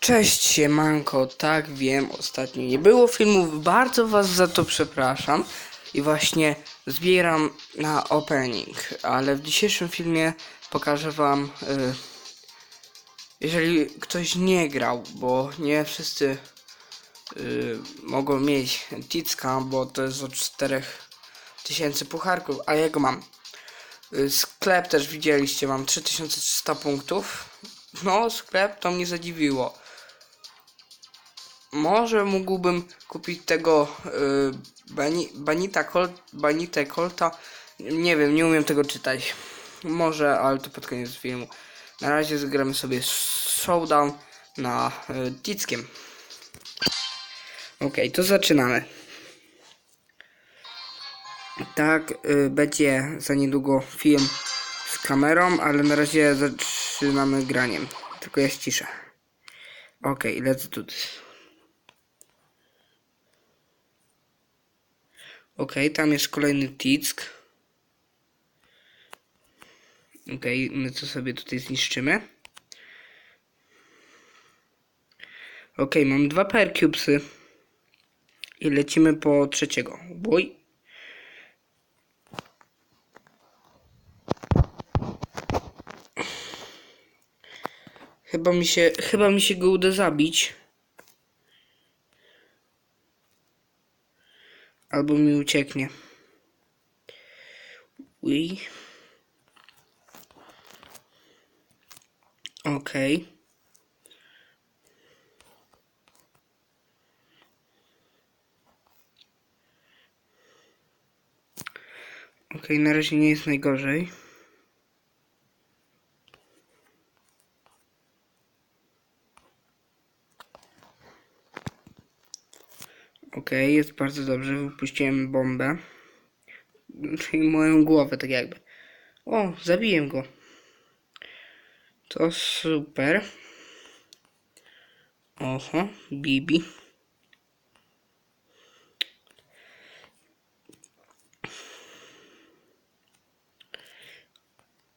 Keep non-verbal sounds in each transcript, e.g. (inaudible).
Cześć siemanko, tak wiem, ostatnio nie było filmów, bardzo was za to przepraszam i właśnie zbieram na opening, ale w dzisiejszym filmie pokażę wam, y, jeżeli ktoś nie grał, bo nie wszyscy y, mogą mieć Ticka, bo to jest od 4000 pucharków, a ja mam. Y, Sklep też widzieliście, mam 3300 punktów. No, sklep to mnie zadziwiło. Może mógłbym kupić tego y, bani, Banita Colt, Banitę Colta. Nie wiem, nie umiem tego czytać. Może, ale to pod koniec filmu. Na razie zagramy sobie showdown na y, Tickiem. Okej, to zaczynamy. Tak, y, będzie za niedługo film z kamerą, ale na razie zaczynamy graniem. Tylko ja ściszę. Okej, let's do. Okej, tam jest kolejny tick. Okej, my to sobie tutaj zniszczymy. Okej, mam dwa cubesy. I lecimy po trzeciego. Bój. Chyba mi się, chyba mi się go uda zabić. Albo mi ucieknie. Uj. Okej. Okej, na razie nie jest najgorzej. Okej, jest bardzo dobrze. Wypuściłem bombę. Czyli moją głowę, tak jakby. O, zabiję go. To super. Oho, Bibi.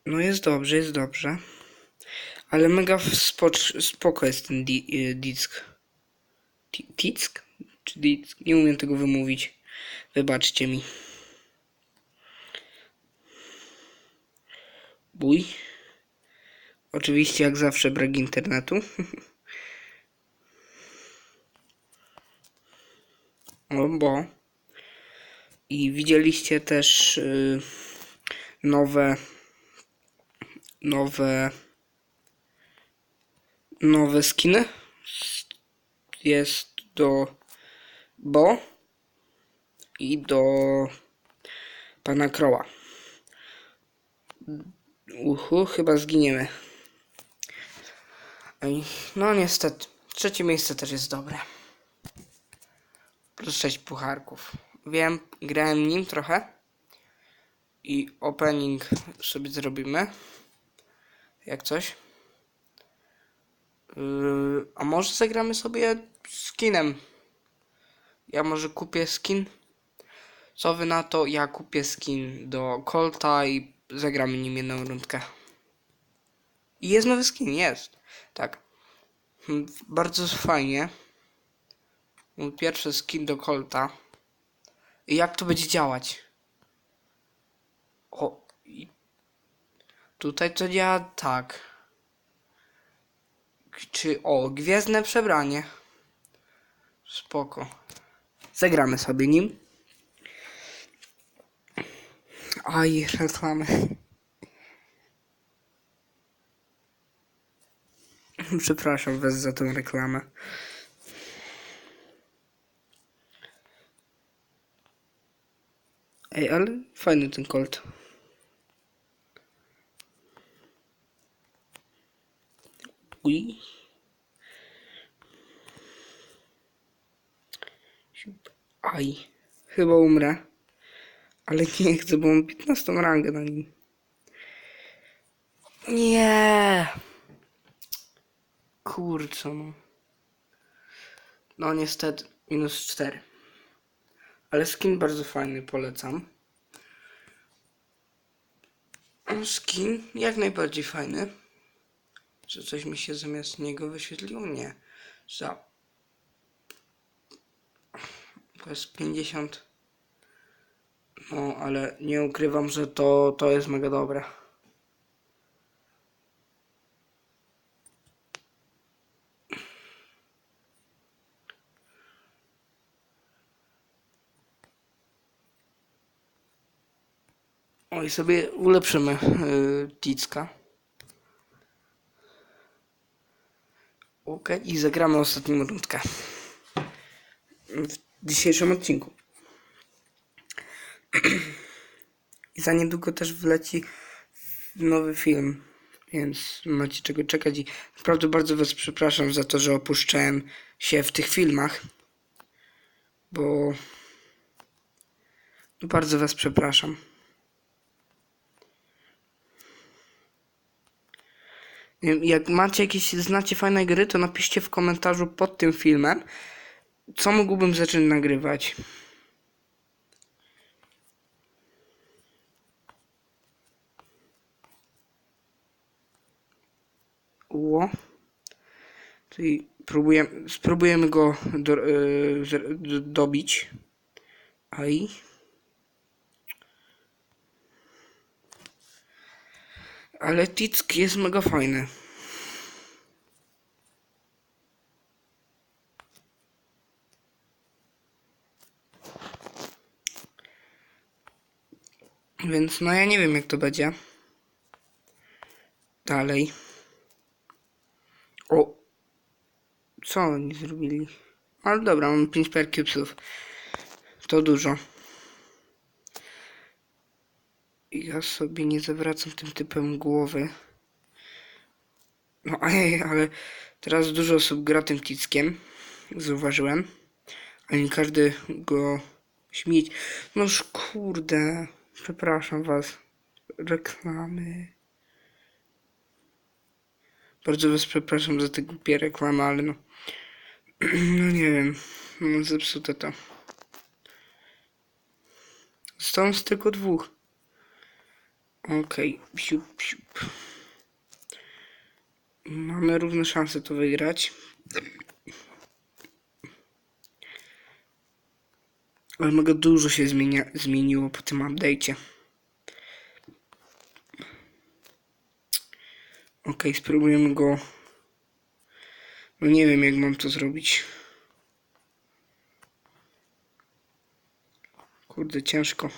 No jest dobrze, jest dobrze. Ale mega spocz, spoko jest ten di, y, disk. Ti- Tick? Czy disk? Nie umiem tego wymówić. Wybaczcie mi. Bój. Oczywiście jak zawsze brak internetu. (laughs) o, bo. I widzieliście też y, nowe nowe nowe skiny. Jest do Bo i do pana Kroła. Uhu, chyba zginiemy. No niestety. Trzecie miejsce też jest dobre. Plus 6 pucharków. Wiem, grałem nim trochę. I opening sobie zrobimy. Jak coś. Yy, a może zagramy sobie skinem. Ja może kupię skin. Co wy na to? Ja kupię skin do Colta i zagramy nim jedną rundkę. I jest nowy skin, jest. Tak. Hmm, Bardzo fajnie. Mój pierwszy skin do Colta. I jak to będzie działać? O, tutaj to działa tak. Czy o, gwiezdne przebranie. Spoko. Zagramy sobie nim. Aj, reklamy. Przepraszam was za tą reklamę. Ej, ale fajny ten kolt. Uj. Aj. Chyba umrę. Ale nie chcę, bo mam 15 rangę na nim. Nie. Kurczę, no. No niestety, minus 4. Ale skin bardzo fajny, polecam. Skin jak najbardziej fajny. Czy coś mi się zamiast niego wyświetliło? Nie. za jest 50 no ale nie ukrywam, że to, to jest mega dobre. O i sobie ulepszymy yy, Ticka. Okej, i zagramy ostatnią rundkę dzisiejszym odcinku. (clears throat) I za niedługo też wleci nowy film, więc macie czego czekać i naprawdę bardzo was przepraszam za to, że opuszczałem się w tych filmach, bo bardzo was przepraszam. Jak macie jakieś, znacie fajne gry, to napiszcie w komentarzu pod tym filmem, co mógłbym zacząć nagrywać. Ło. Czyli próbujemy, spróbujemy go do, yy, z- d- dobić. Aj. Ale Tick jest mega fajny. Więc no ja nie wiem jak to będzie. Dalej. O! Co oni zrobili? Ale dobra, mam 5 per cubesów. To dużo. Ja sobie nie zawracam tym typem głowy. No ej, ale teraz dużo osób gra tym kickiem. Zauważyłem. Ale nie każdy go śmieć. Noż kurde. Przepraszam was. Reklamy. Bardzo was przepraszam za te głupie reklamy, ale no. (clears throat) No nie wiem. No zepsute to. Zostało z tylko dwóch. Okej. Siup. Mamy równe szanse to wygrać. Ale mega dużo się zmienia, zmieniło po tym update'cie. Okej, spróbujemy go. No nie wiem jak mam to zrobić. Kurde, ciężko.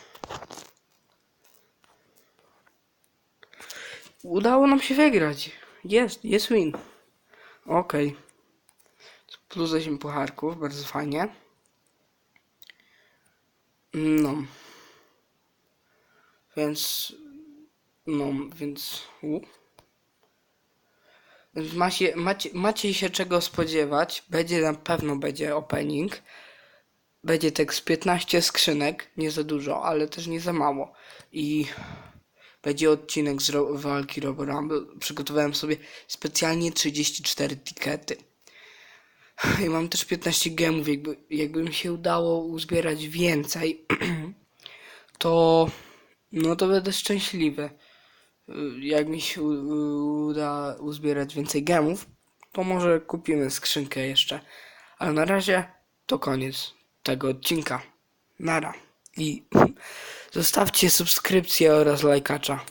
Udało nam się wygrać. Jest, jest win. Okej. Plus 8 pucharków, bardzo fajnie. No. Więc. No, więc. U. Więc macie, macie, macie się czego spodziewać. Będzie na pewno będzie opening. Będzie tak z 15 skrzynek, nie za dużo, ale też nie za mało. I będzie odcinek z walki Robo Rumble. Przygotowałem sobie specjalnie 34 tikety. I mam też 15 gemów. Jakby, jakby mi się udało uzbierać więcej, (clears throat) to no to będę szczęśliwy. Jak mi się uda uzbierać więcej gemów, to może kupimy skrzynkę jeszcze. Ale na razie to koniec tego odcinka. Nara. I (laughs) zostawcie subskrypcję oraz lajkacza.